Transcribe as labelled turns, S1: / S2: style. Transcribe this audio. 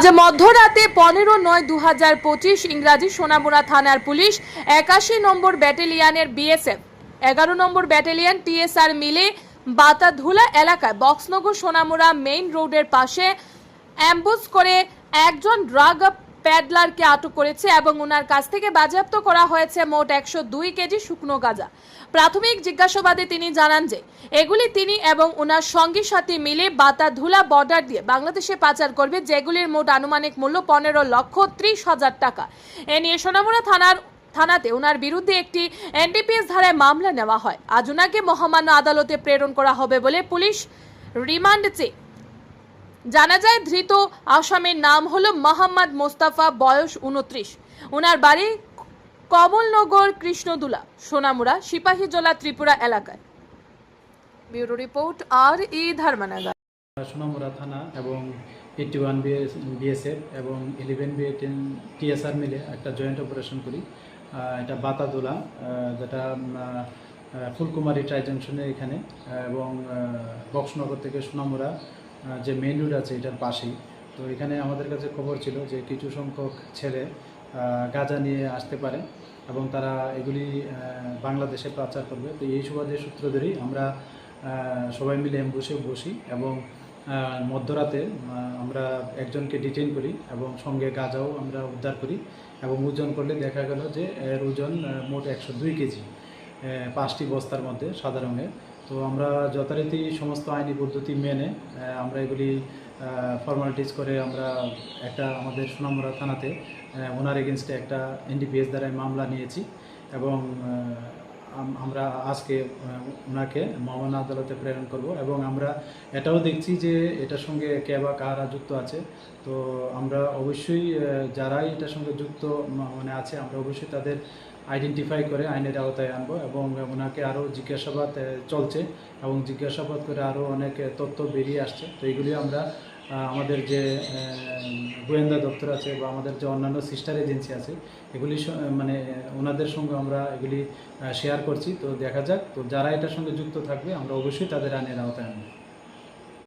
S1: আজ মধ্যরাতে পনেরো নয় দু হাজার পঁচিশ ইংরাজি সোনামুড়া থানার পুলিশ একাশি নম্বর ব্যাটালিয়ানের বিএসএফ, এগারো নম্বর ব্যাটালিয়ান টিএসআর মিলে বাতাধুলা এলাকায় বক্সনগর সোনামুড়া মেইন রোডের পাশে অ্যাম্বুস করে একজন ড্রাগ প্যাডলারকে আটক করেছে এবং ওনার কাছ থেকে বাজেয়াপ্ত করা হয়েছে মোট একশো দুই কেজি শুকনো গাঁজা। প্রাথমিক জিজ্ঞাসাবাদে তিনি জানান যে, এগুলি তিনি এবং ওনার সঙ্গী সাথী মিলে বাতাধুলা বর্ডার দিয়ে বাংলাদেশে পাচার করবে, যেগুলির মোট আনুমানিক মূল্য পনেরো লক্ষ ত্রিশ হাজার টাকা। এ নিয়ে সোনামুড়া থানার, থানাতে ওনার বিরুদ্ধে একটি এনডিপিএস ধারায় মামলা নেওয়া হয়। আজ ওনাকে মহামান্য আদালতে প্রেরণ করা হবে বলে পুলিশ রিমান্ড চেয়ে জানা যায় ধৃত আসামের নাম হলো মোহাম্মদ মোস্তাফা, বয়স উনত্রিশ ওনার বাড়ি কমলনগর কৃষ্ণদুলা, সোনামুড়া, সিপাহীজলা ত্রিপুরা এলাকায়। ব্যুরো রিপোর্ট আর ই ধর্মনগর।
S2: সোনামুড়া থানা এবং এইটি ওয়ান বিএসএফ এবং ইলেভেন বি টিএসআর মিলে একটা জয়েন্ট অপারেশন করি। এটা বাতাদোলা যেটা ফুলকুমারী ট্রাই জংশনের এখানে এবং বক্সনগর থেকে সোনামুড়া যে মেন রোড আছে এটার পাশেই। তো এখানে আমাদের কাছে খবর ছিল যে কিছু সংখ্যক ছেলে গাঁজা নিয়ে আসতে পারে এবং তারা এগুলি বাংলাদেশে পাচার করবে। তো এই সুবাদে সূত্র ধরেই আমরা সবাই মিলে বসে বসি এবং মধ্যরাতে আমরা একজনকে ডিটেইন করি এবং সঙ্গে গাঁজাও আমরা উদ্ধার করি এবং ওজন করলে দেখা গেল যে এর ওজন মোট একশো দুই কেজি পাঁচটি বস্তার মধ্যে সাদা রঙের। তো আমরা যথারীতি সমস্ত আইনি পদ্ধতি মেনে আমরা এগুলি ফর্মালিটিস করে আমরা একটা আমাদের সুনামরা থানাতে ওনার এগেনস্টে একটা এনডিপিএস দ্বারা মামলা নিয়েছি এবং আমরা আজকে ওনাকে মহামান্য আদালতে প্রেরণ করব এবং আমরা এটাও দেখছি যে এটার সঙ্গে কে বা কারা যুক্ত আছে। তো আমরা অবশ্যই যারাই এটার সঙ্গে যুক্ত মানে আছে, আমরা অবশ্যই তাদের আইডেন্টিফাই করে আইনের আওতায় আনব এবং ওনাকে আরও জিজ্ঞাসাবাদ চলছে এবং জিজ্ঞাসাবাদ করে আরও অনেক তথ্য বেরিয়ে আসছে। তো এগুলি আমরা আমাদের যে গোয়েন্দা দপ্তর আছে বা আমাদের যে অন্যান্য সিস্টার এজেন্সি আছে, এগুলি মানে ওনাদের সঙ্গে আমরা এগুলি শেয়ার করছি। তো দেখা যাক, তো যারা এটার সঙ্গে যুক্ত থাকবে, আমরা অবশ্যই তাদের আনের আওতায় আনব।